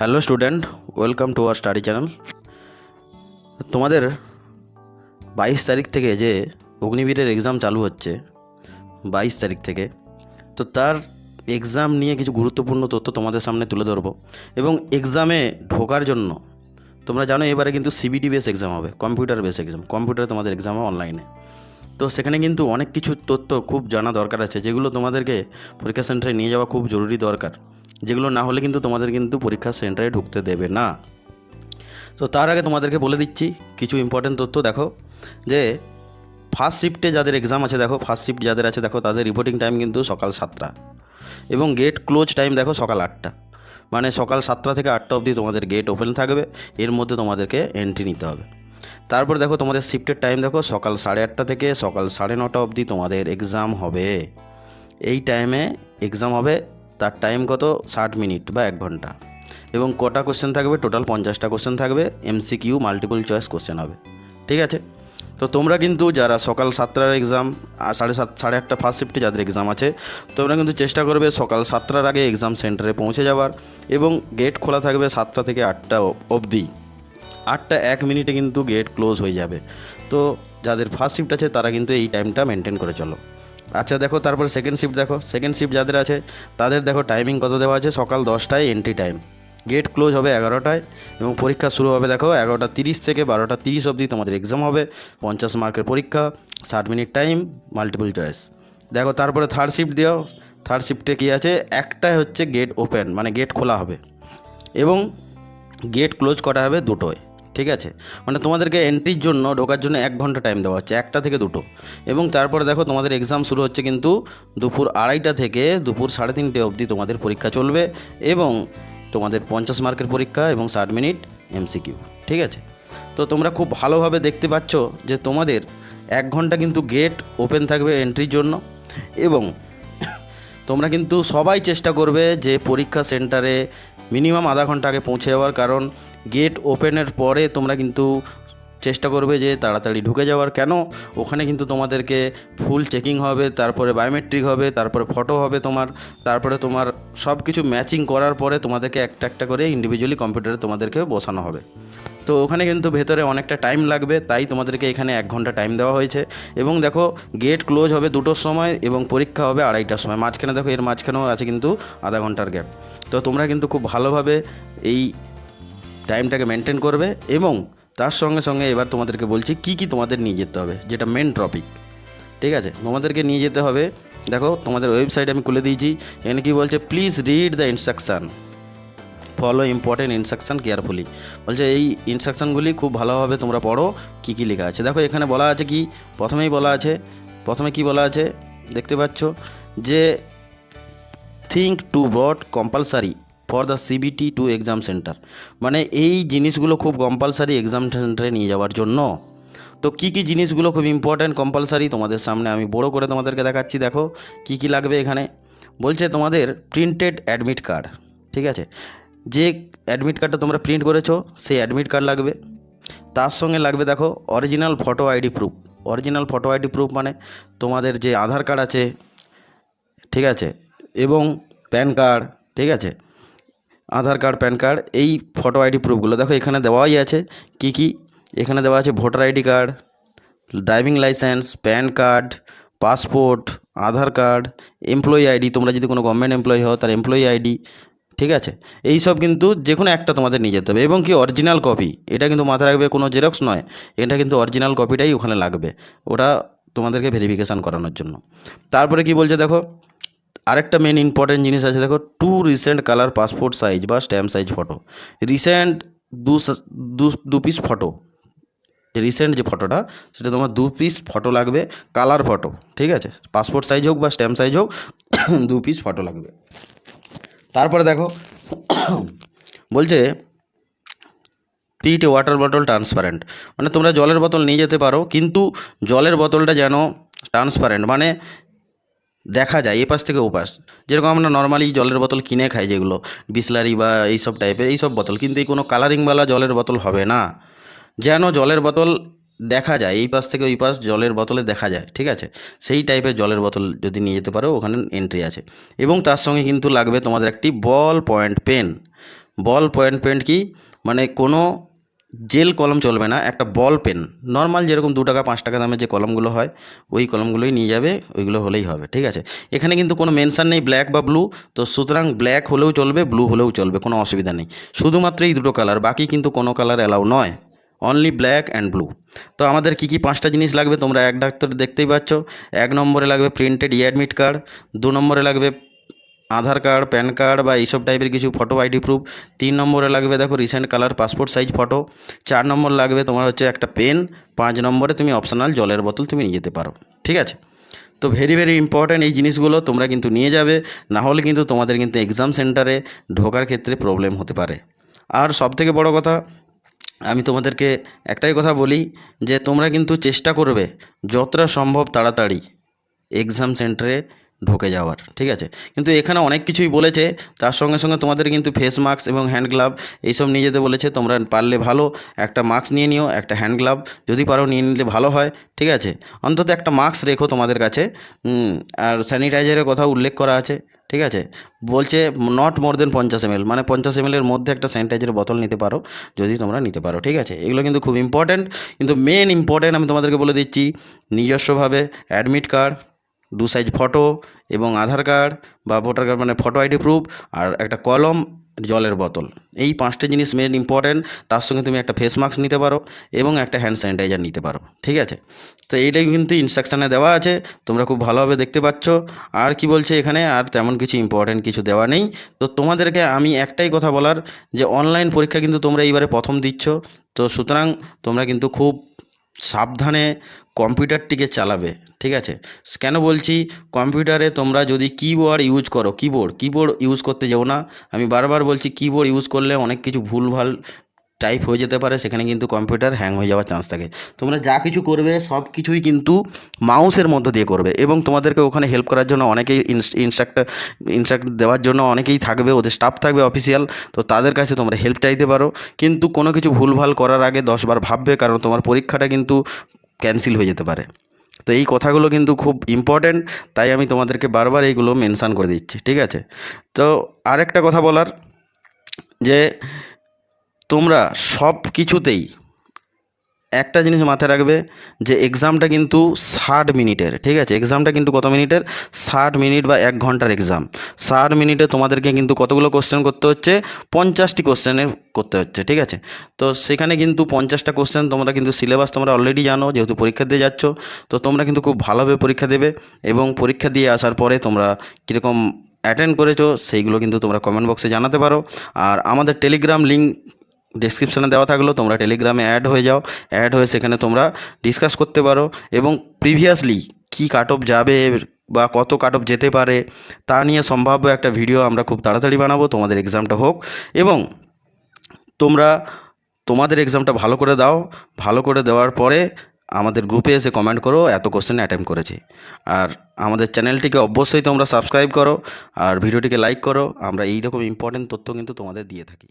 Hello student, welcome to our study channel. তোমাদের বাইশ তারিখ থেকে যে অগ্নিবীরের এক্সাম চালু হচ্ছে, বাইশ তারিখ থেকে, তো তার এক্সাম নিয়ে কিছু গুরুত্বপূর্ণ তথ্য তোমাদের সামনে তুলে ধরবো। এবং এক্সামে ঢোকার জন্য, তোমরা জানো এবারে কিন্তু সিবিটি বেস এক্সাম হবে কম্পিউটার বেস এক্সাম কম্পিউটারে তোমাদের এক্সাম হবে অনলাইনে তো সেখানে কিন্তু অনেক কিছু তথ্য খুব জানা দরকার আছে, যেগুলো তোমাদেরকে পরীক্ষা সেন্টারে নিয়ে যাওয়া খুব জরুরি দরকার। যেগুলো না হলে কিন্তু তোমাদের কিন্তু পরীক্ষা সেন্টারে ঢুকতে দেবে না। তো তার আগে তোমাদেরকে বলে দিচ্ছি, কিছু ইম্পর্টেন্ট তথ্য দেখো, যে ফার্স্ট শিফটে যাদের এক্সাম আছে, দেখো ফার্স্ট শিফট যাদের আছে, দেখো, তাদের রিপোর্টিং টাইম কিন্তু সকাল সাতটা এবং গেট ক্লোজ টাইম দেখো সকাল আটটা। মানে সকাল সাতটা থেকে আটটা অবধি তোমাদের গেট ওপেন থাকবে, এর মধ্যে তোমাদেরকে এন্ট্রি নিতে হবে। তারপর দেখো, তোমাদের শিফটের টাইম দেখো, সকাল সাড়ে আটটা থেকে সকাল সাড়ে নটা অবধি তোমাদের এক্সাম হবে। এই টাইমে এক্সাম হবে তার টাইম কত? ষাট মিনিট বা এক ঘণ্টা। এবং কটা কোশ্চেন থাকবে? টোটাল পঞ্চাশটা কোশ্চেন থাকবে। এমসিকিউ মাল্টিপল চয়েস কোশ্চেন হবে। ঠিক আছে? তো তোমরা কিন্তু যারা সকাল সাতটার এক্সাম আর সাড়ে সাত, সাড়ে আটটা ফার্স্ট শিফটে যাদের এক্সাম আছে, তোমরা কিন্তু চেষ্টা করবে সকাল সাতটার আগে এক্সাম সেন্টারে পৌঁছে যাওয়ার। এবং গেট খোলা থাকবে সাতটা থেকে আটটা অব- অবধি। আটটা এক মিনিটে কিন্তু গেট ক্লোজ হয়ে যাবে। তো যাদের ফার্স্ট শিফট আছে, তারা কিন্তু এই টাইমটা মেনটেন করে চলো। আচ্ছা দেখো, তারপরে সেকেন্ড শিফট দেখো। সেকেন্ড শিফট যাদের আছে, তাদের দেখো টাইমিং কত দেওয়া আছে? সকাল দশটায় এন্ট্রি টাইম গেট ক্লোজ হবে এগারোটায় এবং পরীক্ষা শুরু হবে দেখো এগারোটা তিরিশ থেকে বারোটা তিরিশ অবধি তোমাদের এক্সাম হবে। পঞ্চাশ মার্কের পরীক্ষা, ষাট মিনিট টাইম মাল্টিপল চয়েস দেখো, তারপরে থার্ড শিফট দিও। থার্ড শিফটে কী আছে? একটাই হচ্ছে গেট ওপেন মানে গেট খোলা হবে। এবং গেট ক্লোজ করা হবে দুটোয়। ঠিক আছে? মানে তোমাদেরকে এন্ট্রির জন্য ঢোকার জন্য এক ঘণ্টা টাইম দেওয়া হচ্ছে, একটা থেকে দুটো। এবং তারপরে দেখো তোমাদের এক্সাম শুরু হচ্ছে কিন্তু দুপুর আড়াইটা থেকে দুপুর সাড়ে তিনটে অবধি তোমাদের পরীক্ষা চলবে এবং তোমাদের পঞ্চাশ মার্কের পরীক্ষা এবং ষাট মিনিট এমসিকিউ ঠিক আছে? তো তোমরা খুব ভালোভাবে দেখতে পাচ্ছ যে তোমাদের এক ঘণ্টা কিন্তু গেট ওপেন থাকবে এন্ট্রির জন্য এবং তোমরা কিন্তু সবাই চেষ্টা করবে যে পরীক্ষা সেন্টারে মিনিমাম আধা ঘণ্টা আগে পৌঁছে যাওয়ার কারণ গেট ওপেনের পরে তোমরা কিন্তু চেষ্টা করবে যে তাড়াতাড়ি ঢুকে যাওয়ার। কেন? ওখানে কিন্তু তোমাদেরকে ফুল চেকিং হবে, তারপরে বায়োমেট্রিক হবে, তারপরে ফটো হবে তোমার, তারপরে তোমার সব কিছু ম্যাচিং করার পরে তোমাদেরকে একটা একটা করে ইন্ডিভিজুয়ালি কম্পিউটারে তোমাদেরকে বসানো হবে। তো ওখানে কিন্তু ভেতরে অনেকটা টাইম লাগবে, তাই তোমাদেরকে এখানে এক ঘণ্টা টাইম দেওয়া হয়েছে। এবং দেখো গেট ক্লোজ হবে দুটোর সময় এবং পরীক্ষা হবে আড়াইটার সময়। মাঝখানে দেখো, এর মাঝখানেও আছে কিন্তু আধা ঘণ্টার গ্যাপ তো তোমরা কিন্তু খুব ভালোভাবে এই টাইমটাকে মেনটেন করবে এবং তার সঙ্গে সঙ্গে এবার তোমাদেরকে বলছি কি কি তোমাদের নিয়ে যেতে হবে, যেটা মেন টপিক ঠিক আছে? তোমাদেরকে নিয়ে যেতে হবে, দেখো তোমাদের ওয়েবসাইট আমি খুলে দিয়েছি, এখানে কি বলছে please read the instruction follow important instruction carefully বলছে এই ইনস্ট্রাকশানগুলি খুব ভালোভাবে তোমরা পড়ো, কী কী লেখা আছে। দেখো এখানে বলা আছে কি? প্রথমেই বলা আছে, প্রথমে কি বলা আছে? দেখতে পাচ্ছ যে think to broad compulsory for the CBT to exam centre মানে এই জিনিসগুলো খুব কম্পালসারি এক্সাম সেন্টারে নিয়ে যাওয়ার জন্য। তো কী কী জিনিসগুলো খুব ইম্পর্ট্যান্ট কম্পালসারি তোমাদের সামনে আমি বড় করে তোমাদেরকে দেখাচ্ছি, দেখো কী কী লাগবে এখানে। বলছে তোমাদের প্রিন্টেড অ্যাডমিট কার্ড ঠিক আছে? যে অ্যাডমিট কার্ডটা তোমরা প্রিন্ট করেছ, সেই অ্যাডমিট কার্ড লাগবে। তার সঙ্গে লাগবে দেখো original photo ID proof original photo ID proof মানে তোমাদের যে আধার কার্ড আছে, ঠিক আছে? এবং প্যান কার্ড ঠিক আছে? আধার কার্ড, প্যান কার্ড, এই ফটো আইডি প্রুফগুলো। দেখো, এখানে দেওয়াই আছে কি কি? এখানে দেওয়া আছে voter ID card, driving licence, PAN card, passport, Aadhaar card, employee ID. তোমরা যদি কোনো গভর্নমেন্ট এমপ্লয়ি হও, তার এমপ্লয়ি আইডি, ঠিক আছে? এই সব কিন্তু যে কোনো একটা তোমাদের নিয়ে যেতে হবে। এবং কি অরিজিনাল কপি, এটা কিন্তু মাথায় রাখবে কোনো জেরক্স নয়। এটা কিন্তু অরিজিনাল কপিটাই ওখানে লাগবে, ওটা তোমাদেরকে ভেরিফিকেশান করানোর জন্য। তারপরে কি বলছে দেখো আরেকটা মেন ইম্পর্টেন্ট জিনিস আছে, দেখো two recent colour passport size বা স্ট্যাম্প সাইজ ফটো রিসেন্ট দু দু পিস ফটো রিসেন্ট যে ফটোটা সেটা তোমার দু পিস ফটো লাগবে কালার ফটো ঠিক আছে? পাসপোর্ট সাইজ হোক বা স্ট্যাম্প সাইজ হোক, দু পিস ফটো লাগবে। তারপরে দেখো, বলছে পিট ওয়াটার বটল ট্রান্সপারেন্ট মানে তোমরা জলের বোতল নিয়ে যেতে পারো, কিন্তু জলের বোতলটা যেন ট্রান্সপারেন্ট মানে দেখা যায়, এপাশ থেকে ওপাশ। যেরকম আমরা নর্মালি জলের বোতল কিনে খাই যেগুলো, বিসলারি বা এইসব টাইপের এইসব বোতল। কিন্তু এই কোনো কালারিংওয়ালা জলের বোতল হবে না। যেন জলের বোতল দেখা যায়, এই পাশ থেকে ওই পাশ জলের বোতলে দেখা যায়, ঠিক আছে? সেই টাইপের জলের বোতল যদি নিয়ে যেতে পারো, ওখানে এন্ট্রি আছে। এবং তার সঙ্গে কিন্তু লাগবে তোমাদের একটি ball point pen ball point pen কি? মানে কোনো জেল কলম চলবে না, একটা বল পেন। নর্মাল যেরকম দু টাকা, পাঁচ টাকা দামের যে কলমগুলো হয়, ওই কলমগুলোই নিয়ে যাবে, ওইগুলো হলেই হবে, ঠিক আছে? এখানে কিন্তু কোনো মেনশান নেই ব্ল্যাক বা ব্লু, তো সুতরাং ব্ল্যাক হলেও চলবে, ব্লু হলেও চলবে, কোনো অসুবিধা নেই। শুধুমাত্র এই দুটো কালার, বাকি কিন্তু কোনো কালার অ্যালাউ নয়, অনলি ব্ল্যাক অ্যান্ড ব্লু। তো আমাদের কী কী পাঁচটা জিনিস লাগবে তোমরা এক ডাক্তার দেখতেই পাচ্ছ, এক নম্বরে লাগবে প্রিন্টেড ই অ্যাডমিট কার্ড, দু নম্বরে লাগবে আধার কার্ড, প্যান কার্ড বা এইসব টাইপের কিছু ফটো আইডি প্রুফ তিন নম্বরে লাগবে দেখো recent colour passport size photo চার নম্বর লাগবে তোমার হচ্ছে একটা পেন পাঁচ নম্বরে তুমি অপশনাল জলের বোতল তুমি নিয়ে যেতে পারো। ঠিক আছে? তো ভেরি ভেরি ইম্পর্ট্যান্ট এই জিনিসগুলো তোমরা কিন্তু নিয়ে যাবে। না হলে কিন্তু তোমাদের কিন্তু এক্সাম সেন্টারে ঢোকার ক্ষেত্রে প্রবলেম হতে পারে। আর সবথেকে বড় কথা, আমি তোমাদেরকে একটাই কথা বলি যে তোমরা কিন্তু চেষ্টা করবে, যতটা সম্ভব তাড়াতাড়ি এক্সাম সেন্টারে ঢুকে যাওয়ার, ঠিক আছে? কিন্তু এখানে অনেক কিছুই বলেছে, তার সঙ্গে সঙ্গে তোমাদের কিন্তু ফেস মাস্ক এবং হ্যান্ড গ্লাভ এইসব নিয়ে যেতে বলেছে, তোমরা পারলে ভালো একটা মাস্ক নিয়ে নিও, একটা হ্যান্ড গ্লাভ যদি পারো নিয়ে নিলে ভালো হয়, ঠিক আছে? অন্তত একটা মাস্ক রেখো তোমাদের কাছে আর স্যানিটাইজারের কথা উল্লেখ করা আছে, ঠিক আছে? বলছে নট মোর দেন পঞ্চাশ এমএল মানে পঞ্চাশ এমএলের মধ্যে একটা স্যানিটাইজারের বোতল নিতে পারো, যদি তোমরা নিতে পারো, ঠিক আছে? এগুলো কিন্তু খুব ইম্পর্ট্যান্ট কিন্তু মেন ইম্পর্ট্যান্ট আমি তোমাদেরকে বলে দিচ্ছি, নিজস্বভাবে অ্যাডমিট কার্ড দু সাইজ ফটো এবং আধার কার্ড বা ভোটার কার্ড মানে ফটো আইডি প্রুফ আর একটা কলম জলের বোতল। এই পাঁচটা জিনিস মেন ইম্পর্ট্যান্ট তার সঙ্গে তুমি একটা ফেস মাস্ক নিতে পারো এবং একটা হ্যান্ড স্যানিটাইজার নিতে পারো, ঠিক আছে? তো এইটাই কিন্তু ইনস্ট্রাকশানে দেওয়া আছে, তোমরা খুব ভালোভাবে দেখতে পাচ্ছ। আর কি বলছে এখানে? আর তেমন কিছু ইম্পর্ট্যান্ট কিছু দেওয়া নেই। তো তোমাদেরকে আমি একটাই কথা বলার যে অনলাইন পরীক্ষা কিন্তু তোমরা এইবারে প্রথম দিচ্ছ। তো সুতরাং তোমরা কিন্তু খুব সাবধানে কম্পিউটারটিকে চালাবে, ঠিক আছে? কেন বলছি? কম্পিউটারে তোমরা যদি কিবোর্ড ইউজ করো কিবোর্ড কিবোর্ড ইউজ করতে যাও না। আমি বারবার বলছি কিবোর্ড ইউজ করলে অনেক কিছু ভুলভাল টাইপ হয়ে যেতে পারে, সেখানে কিন্তু কম্পিউটার হ্যাং হয়ে যাওয়ার চান্স থাকে। তোমরা যা কিছু করবে, সব কিছুই কিন্তু মাউসের মধ্য দিয়ে করবে এবং তোমাদেরকে ওখানে হেল্প করার জন্য অনেকেই ইনস্ট্রাক্টর ইনস্ট্রাক্ট দেওয়ার জন্য অনেকেই থাকবে, ওদের স্টাফ থাকবে অফিসিয়াল তো তাদের কাছে তোমরা হেল্প চাইতে পারো। কিন্তু কোনো কিছু ভুলভাল করার আগে দশবার ভাববে, কারণ তোমার পরীক্ষাটা কিন্তু ক্যান্সেল হয়ে যেতে পারে। তো এই কথাগুলো কিন্তু খুব ইম্পর্ট্যান্ট তাই আমি তোমাদেরকে বারবার এইগুলো মেনশান করে দিচ্ছি, ঠিক আছে? তো আরেকটা কথা বলার, যে তোমরা সব কিছুতেই একটা জিনিস মাথায় রাখবে যে এক্সামটা কিন্তু ষাট মিনিটের, ঠিক আছে? এক্সামটা কিন্তু কত মিনিটের? ষাট মিনিট বা এক ঘণ্টার এক্সাম। ষাট মিনিটে তোমাদেরকে কিন্তু কতগুলো কোশ্চেন করতে হচ্ছে? পঞ্চাশটি কোশ্চেনের করতে হচ্ছে, ঠিক আছে? তো সেখানে কিন্তু পঞ্চাশটা কোশ্চেন তোমরা কিন্তু সিলেবাস তোমরা অলরেডি জানো, যেহেতু পরীক্ষা দিয়ে যাচ্ছ। তো তোমরা কিন্তু খুব ভালোভাবে পরীক্ষা দেবে এবং পরীক্ষা দিয়ে আসার পরে তোমরা কীরকম অ্যাটেন্ড করেছ, সেইগুলো কিন্তু তোমরা কমেন্ট বক্সে জানাতে পারো। আর আমাদের টেলিগ্রাম লিঙ্ক ডেসক্রিপশানে দেওয়া থাকল, তোমরা টেলিগ্রামে অ্যাড হয়ে যাও। অ্যাড হয়ে সেখানে তোমরা ডিসকাস করতে পারো। এবং প্রিভিয়াসলি কী কাট অফ যাবে বা কত কাট অফ যেতে পারে, তা নিয়ে সম্ভাব্য একটা ভিডিও আমরা খুব তাড়াতাড়ি বানাবো। তোমাদের এক্সামটা হোক। এবং তোমরা, তোমাদের এক্সামটা ভালো করে দাও। ভালো করে দেওয়ার পরে আমাদের গ্রুপে এসে কমেন্ট করো, এত কোশ্চেন অ্যাটেম্প করেছি। আর আমাদের চ্যানেলটিকে অবশ্যই তোমরা সাবস্ক্রাইব করো। আর ভিডিওটিকে লাইক করো। আমরা এই রকম ইম্পর্টেন্ট তথ্য কিন্তু তোমাদের দিয়ে থাকি।